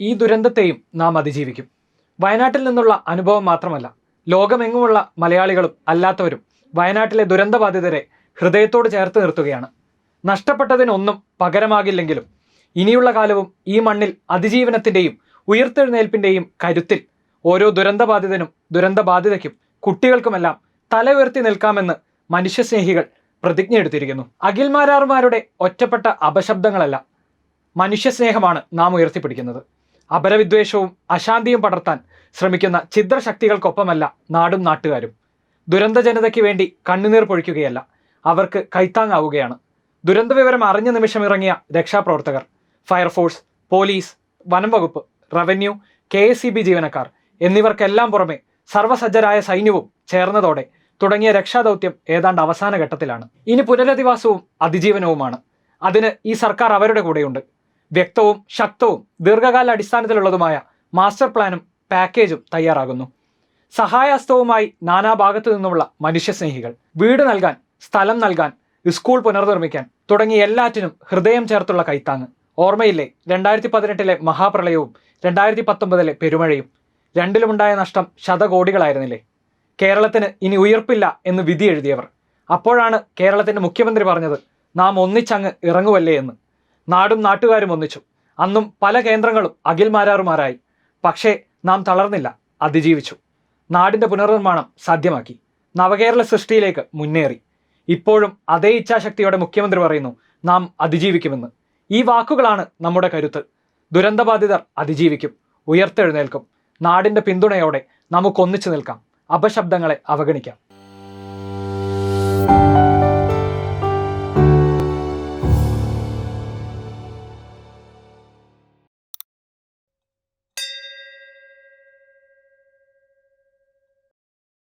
ഈ ദുരന്തത്തെയും നാം അതിജീവിക്കും. വയനാട്ടിൽ നിന്നുള്ള അനുഭവം മാത്രമല്ല ലോകമെങ്ങുമുള്ള മലയാളികളും അല്ലാത്തവരും വയനാട്ടിലെ ദുരന്തബാധിതരെ ഹൃദയത്തോട് ചേർത്ത് നിർത്തുകയാണ്. നഷ്ടപ്പെട്ടതിനൊന്നും പകരമാകില്ലെങ്കിലും ഇനിയുള്ള കാലവും ഈ മണ്ണിൽ അതിജീവനത്തിന്റെയും ഉയർത്തെഴുന്നേൽപ്പിന്റെയും കരുത്തിൽ ഓരോ ദുരന്തബാധിതനും ദുരന്തബാധിതയ്ക്കും കുട്ടികൾക്കുമെല്ലാം തല ഉയർത്തി നിൽക്കാമെന്ന് മനുഷ്യസ്നേഹികൾ പ്രതിജ്ഞ എടുത്തിരിക്കുന്നു. അഖിൽമാരാർമാരുടെ ഒറ്റപ്പെട്ട അപശബ്ദങ്ങളല്ല മനുഷ്യസ്നേഹമാണ് നാം ഉയർത്തിപ്പിടിക്കുന്നത്. അപരവിദ്വേഷവും അശാന്തിയും പടർത്താൻ ശ്രമിക്കുന്ന ഛിദ്രശക്തികൾക്കൊപ്പമല്ല നാടും നാട്ടുകാരും. ദുരന്ത ജനതയ്ക്ക് വേണ്ടി കണ്ണുനീർ പൊഴിക്കുകയല്ല അവർക്ക് കൈത്താങ്ങാവുകയാണ്. ദുരന്ത വിവരം അറിഞ്ഞ നിമിഷം ഇറങ്ങിയ രക്ഷാപ്രവർത്തകർ ഫയർഫോഴ്സ് പോലീസ് വനംവകുപ്പ് റവന്യൂ കെ എസ് ബി ജീവനക്കാർ എന്നിവർക്കെല്ലാം പുറമെ സർവസജ്ജരായ സൈന്യവും ചേർന്നതോടെ തുടങ്ങിയ രക്ഷാദൗത്യം ഏതാണ്ട് അവസാന ഘട്ടത്തിലാണ്. ഇനി പുനരധിവാസവും അതിജീവനവുമാണ്. അതിന് ഈ സർക്കാർ അവരുടെ കൂടെയുണ്ട്. വ്യക്തവും ശക്തവും ദീർഘകാല അടിസ്ഥാനത്തിലുള്ളതുമായ മാസ്റ്റർ പ്ലാനും പാക്കേജും തയ്യാറാകുന്നു. സഹായഹസ്തവുമായി നാനാഭാഗത്തു നിന്നുമുള്ള മനുഷ്യസ്നേഹികൾ വീട് നൽകാൻ സ്ഥലം നൽകാൻ സ്കൂൾ പുനർനിർമ്മിക്കാൻ തുടങ്ങി എല്ലാറ്റിനും ഹൃദയം ചേർത്തുള്ള കൈത്താങ്ങ്. ഓർമ്മയില്ലേ രണ്ടായിരത്തി പതിനെട്ടിലെ മഹാപ്രളയവും രണ്ടായിരത്തി പത്തൊമ്പതിലെ പെരുമഴയും. രണ്ടിലുമുണ്ടായ നഷ്ടം ശതകോടികളായിരുന്നില്ലേ? കേരളത്തിന് ഇനി ഉയർപ്പില്ല എന്ന് വിധി എഴുതിയവർ. അപ്പോഴാണ് കേരളത്തിന്റെ മുഖ്യമന്ത്രി പറഞ്ഞത് നാം ഒന്നിച്ചങ്ങ് ഇറങ്ങുവല്ലേ എന്ന്. നാടും നാട്ടുകാരും ഒന്നിച്ചു. അന്നും പല കേന്ദ്രങ്ങളും അഖിൽമാരാറുമാരായി. പക്ഷേ നാം തളർന്നില്ല അതിജീവിച്ചു. നാടിന്റെ പുനർനിർമ്മാണം സാധ്യമാക്കി. നവകേരള സൃഷ്ടിയിലേക്ക് മുന്നേറി. ഇപ്പോഴും അതേ ഇച്ഛാശക്തിയോടെ മുഖ്യമന്ത്രി പറയുന്നു നാം അതിജീവിക്കുമെന്ന്. ഈ വാക്കുകളാണ് നമ്മുടെ കരുത്ത്. ദുരന്തബാധിതർ അതിജീവിക്കും ഉയർത്തെഴുന്നേൽക്കും. നാടിന്റെ പിന്തുണയോടെ നമുക്കൊന്നിച്ചു നിൽക്കാം. അപശബ്ദങ്ങളെ അവഗണിക്കാം.